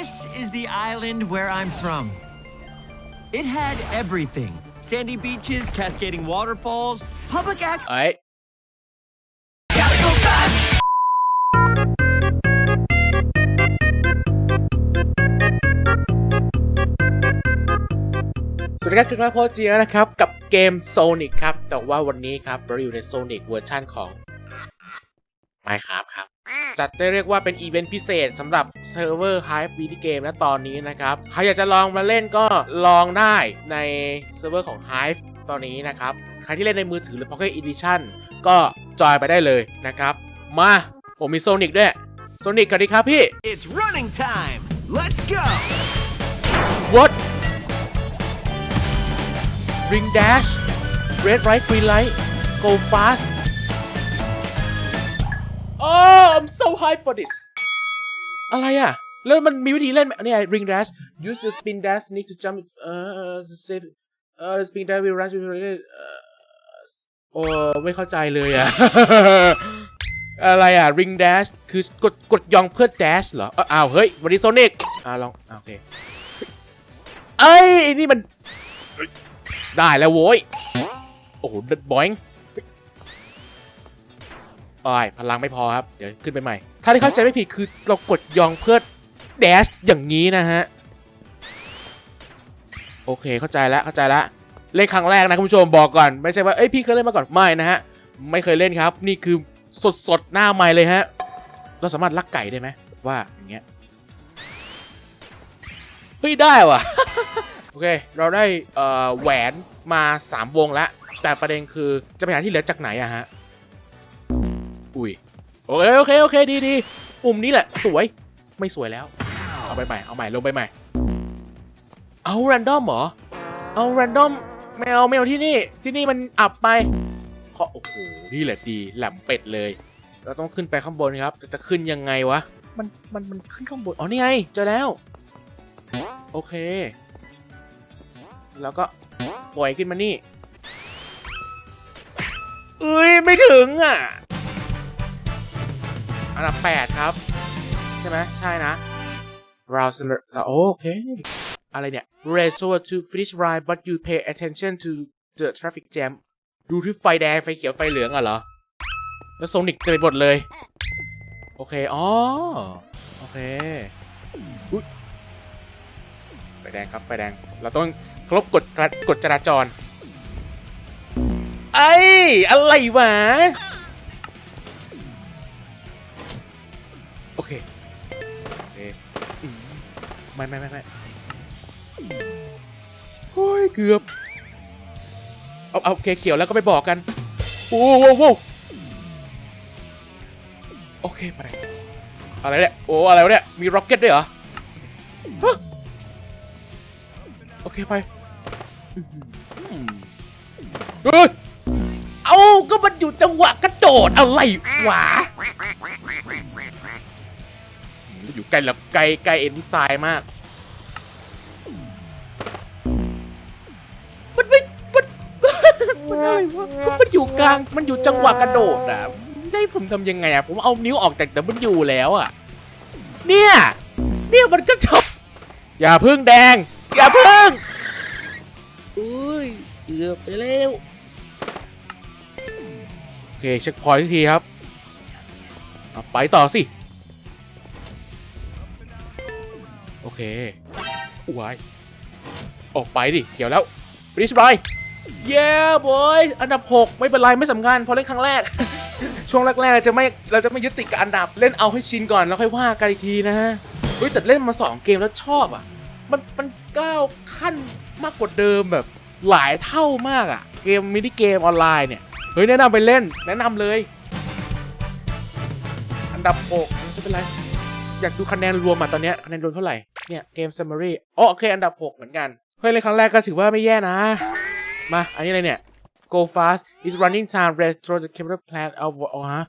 This is the island where I'm from. It had everything sandy beaches, cascading waterfalls, public access. เอ้ย Gotta go fast! สวัสดีครับจุดมาโพเจียนะครับ กับเกม Sonic ครับ แต่ว่าวันนี้ครับ เราอยู่ใน Sonic เวอร์ชันของ Minecraft ครับ จัดได้เรียกว่าเป็นอีเวนต์พิเศษสำหรับเซิร์ฟเวอร์ Hive วีดีเกมและตอนนี้นะครับ ใครอยากจะลองมาเล่นก็ลองได้ในเซิร์ฟเวอร์ของ Hive ตอนนี้นะครับ ใครที่เล่นในมือถือหรือ Pocket Edition ก็จอยไปได้เลยนะครับ มา ผมมี Sonic ด้วย Sonic สวัสดีครับพี่ It's running time! Let's go! What Ring Dash Red Right Green Light Go Fast Oh I'm so hyped for this อะไรอะ แล้วมันมีวิธีเล่นไหมเนี่ย Ring Dash use the spin dash need to jump เอ่อ set เอ่อ spin dash will rush you เอ่อโอ้ไม่เข้าใจเลยอะ อะไรอะ Ring Dash คือกดกดยองเพื่อ dash เหรอเอ้าอ้าว เฮ้ย วันนี้โซนิกอ่าลองอ่าโอเค เอ้ย นี่มัน ได้แล้วโว้ย โอ้โหดัดบอย งโอ้ยพลังไม่พอครับ เดี๋ยวขึ้นไปใหม่ ถ้าที่เข้าใจไม่ผิดคือเรากดยองเพื่อแดชอย่างนี้นะฮะ โอเคเข้าใจแล้วเข้าใจแล้วเล่นครั้งแรกนะคุณผู้ชมบอกก่อน ไม่ใช่ว่าเอ้ยพี่เคยเล่นมาก่อนไม่นะฮะไม่เคยเล่นครับ นี่คือสดสดหน้าใหม่เลยฮะ เราสามารถลักไก่ได้ไหมว่าอย่างเงี้ยเฮ้ยได้ว่ะโอเค เราได้แหวนมา 3 วงแล้วแต่ประเด็นคือจะไปหาที่เหลือจากไหนอะฮะ อุ้ยโอเคโอเคโอเคดีดีปุ่มนี้แหละ สวยไม่สวยแล้ว เอาไปใหม่เอาใหม่ลงไปใหม่ เอาแรนดอมเหรอ เอาแรนดอมไม่เอาไม่เอาที่นี่ที่นี่มันอับไปขอโอ้โหนี่แหละดีแหลมเป็ดเลย เราต้องขึ้นไปข้างบนครับแต่จะขึ้นยังไงวะมันมันมันขึ้นข้างบนอ๋อนี่ไงเจอแล้วโอเค แล้วก็ปล่อยขึ้นมานี่เอ้ยไม่ถึงอะ อันดับแปดครับ ใช่ไหมใช่นะเราโอเค อะไรเนี่ย race toward to finish line but you pay attention to the traffic jam ดูที่ไฟแดง ไฟเขียว ไฟเหลืองอะเหรอ แล้วโซนิกเต็มไปหมดเลย โอเค อ๋อ โอเค อุ๊ยไฟแดงครับ ไฟแดง เราต้องเคารพกฎกฎจราจร ไอ้ อะไรวะ ไม่ไม่ไม่ไม่โอ้ยเกือบ เอาเอาโอเคเขียวแล้วก็ไปบอกกัน โอ้โหโอ้โหโอเคไปอะไรเนี่ย โอ้ อะไรวะเนี่ย มีร็อกเก็ตด้วยเหรอ ฮะ โอเคไปเฮ้ย เอาก็มันอยู่จังหวะกระโดดอะไรหวะ อยู่ใกล้แบบไกลไกลเอ็นไซด์มาก มันไม่ มัน มันอะไรวะก็มันอยู่กลาง มันอยู่จังหวะกระโดดอะ ได้ผมทำยังไงอะ ผมเอานิ้วออกจากแต่มันอยู่แล้วอะ เนี่ย เนี่ยมันก็จบอย่าพึ่งแดง อย่าพึ่งอุ้ยเกือบไปแล้วโอเคเช็คพอยต์ทีครับเอาไปต่อสิ เควายออกไปดิเขียวแล้วริชบอยเย้บอยอันดับ 6 ไม่เป็นไรไม่สำคัญพอเล่นครั้งแรก ช่วงแรกๆเราจะไม่เราจะไม่ยึดติดกับอันดับเล่นเอาให้ชินก่อนแล้วค่อยว่ากันอีกทีนะฮะเฮ้ยแต่เล่นมา 2 เกมแล้วชอบอะ มันมันก้าวขั้นมากกว่าเดิมแบบหลายเท่ามากอะ เกมมินิเกมออนไลน์เนี่ยเฮ้ยแนะนำไปเล่นแนะนำเลย อันดับ6ไม่เป็นไรอยากดูคะแนนรวมอะตอนเนี้ยคะแนนรวมเท่าไหร่ เนี่ยเกม summary อ๋อโอเค อันดับ 6 เหมือนกัน เฮ้ยเล่นครั้งแรกก็ถือว่าไม่แย่นะ มา อันนี้อะไรเนี่ย go fast is running time rest through the camera plan เอาเอาฮะ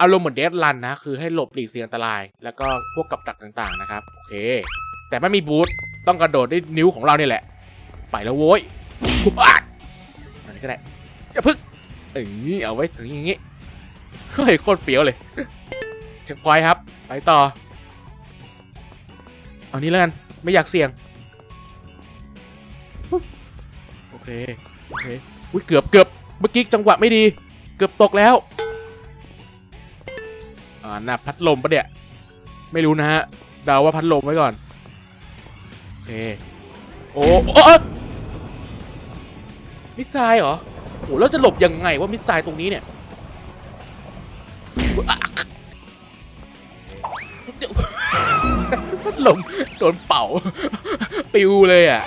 อารมณ์เหมือนเด d รันนะ คือให้หลบหลีกเสี่ยงอันตราย แล้วก็พวกกับดักต่างๆนะครับ โอเค แต่ไม่มีบูทต้องกระโดดด้วยนิ้วของเราเนี่ยแหละ ไปแล้วโว้ยอันนี้ก็ได้อย่าพึ่งเอ้ยเอาไว้ถึงอย่างงี้เฮ้ยโคตรเปียวเลยเช็คพอยครับ ไปต่อ เอานี้แล้วกัน ไม่อยากเสี่ยง โอเค โอเคอุ้ยเกือบเกือบเมื่อกี้จังหวะไม่ดี เกือบตกแล้ว อ่าน่าพัดลมปะเนี่ย ไม่รู้นะฮะ เดาว่าพัดลมไว้ก่อน โอเค โอ้โอ้ยมิสไซล์เหรอโอ้แล้วจะหลบยังไงว่ามิสไซล์ตรงนี้เนี่ยพัดลม โดนเป่า ปิวเลยอะ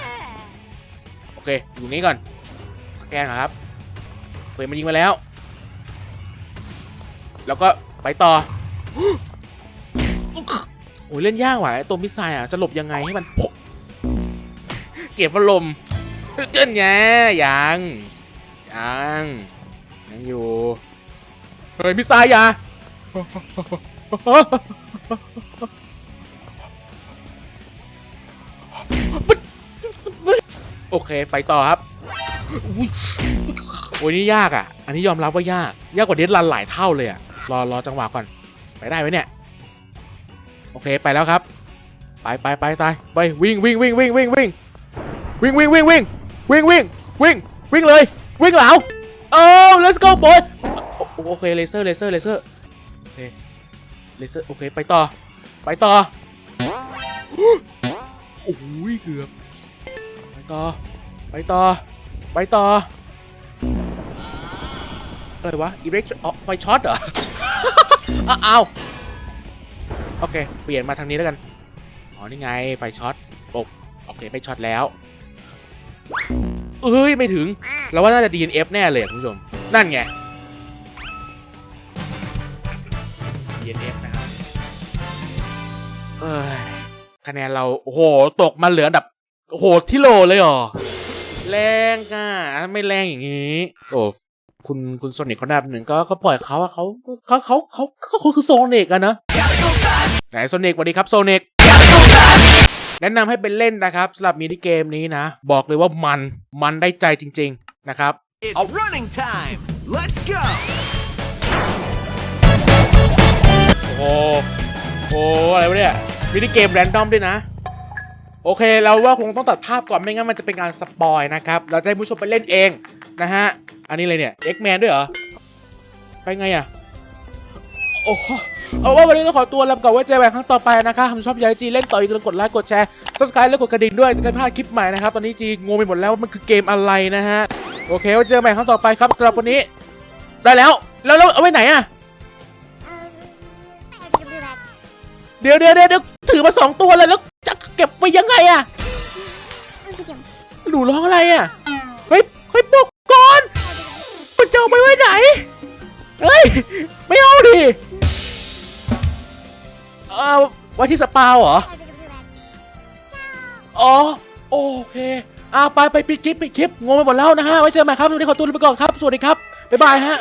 โอเค อยู่นี้ก่อน สแกนครับเฟยมันยิงมาแล้ว แล้วก็ไปต่อ โอ้ยเล่นยากว่ะตัวมิสไซล์อะ จะหลบยังไงให้มันเก็บพัดลมเจิ้นแง่ยังยังยังอยู่ เฮ้ยมิสไซล์อย่า โอเค ไปต่อครับโอ้ยนี่ยากอะ อันนี้ยอมรับว่ายาก ยากกว่าเดดรันหลายเท่าเลยอะ รอรอจังหวะก่อน ไปได้ไหมเนี่ย โอเคไปแล้วครับ ไปไปไปตาย ไปวิ่งวิ่งวิ่งวิ่งวิ่งวิ่งวิ่งวิ่งวิ่งวิ่งวิ่งวิ่งวิ่งวิ่งเลย วิ่งเหลาโอ้ let's go boy โอเคเลเซอร์เลเซอร์เลเซอร์โอเคเลเซอร์โอเคไปต่อ ไปต่อโอ้ยเกือบ ต่อ ไปต่อ ไปต่อ อะไรวะอีเล็กอ๋อไฟช็อตเหรออ้าวอ้าโอเค เปลี่ยนมาทางนี้แล้วกัน อ๋อ นี่ไง ไฟช็อตปบโอเคไม่ช็อตแล้วเอ้ย ไม่ถึง เราว่าน่าจะ DNF แน่เลยคุณผู้ชม นั่นไง DNF นะครับคะแนนเรา โอ้โห ตกมาเหลืออันดับ โอ้โหที่โหลเลยเหรอ แรงอะ ไม่แรงอย่างนี้ โอ้คุณคุณโซนิกเขาหน้าหนึ่งก็ก็ปล่อยเขาอะเขาเขาเขาเขาเขาเขาคือโซนิกอะนะไหนโซนิกสวัสดีครับโซนิกแนะนำให้เป็นเล่นนะครับสำหรับมินิเกมนี้นะ บอกเลยว่ามันมันได้ใจจริง ๆ นะครับ It's running time. Let's go. โอ้โหโอ้อะไรวะเนี่ยมินิเกมแรนดอมด้วยนะ โอเคเราว่าคงต้องตัดภาพก่อนไม่งั้นมันจะเป็นการสปอยนะครับ เราจะให้ผู้ชมไปเล่นเองนะฮะ อันนี้เลยเนี่ย X-Man ด้วยเหรอ ไปไงอะโอ้โหเอาว่าวันนี้ต้องขอตัวลำก่อนไว้เจอกันครั้งต่อไปนะครับทำชอบยายจีเล่นต่ออีกแล้วกดไลค์กดแชร์ subscribe แล้วกดกระดิ่งด้วยจะได้ไม่พลาดคลิปใหม่นะครับ ตอนนี้จีงงไปหมดแล้วว่ามันคือเกมอะไรนะฮะ โอเคไว้เจอกันใหม่ครั้งต่อไปครับสำหรับวันนี้ ได้แล้ว แล้วแล้วเอาไว้ไหนอะเดี๋ยวเดี๋ยวเดี๋ยวเดี๋ยวถือมาสองตัวเลยแล้วจะเก็บ ไว้ยังไงอะหนูร้องอะไรอะเฮ้ยเฮ้ยปลุกก่อนมันจะเอาไปไว้ไหนเฮ้ยไม่เอาดิเอาไว้ที่สปาเหรออ๋อโอเคอ่าไปไปปิดคลิปปิดคลิปงงไปหมดแล้วนะฮะไว้เจอกันใหม่ครับวันนี้ขอตัวลาไปก่อนครับสวัสดีครับบ๊ายบายฮะ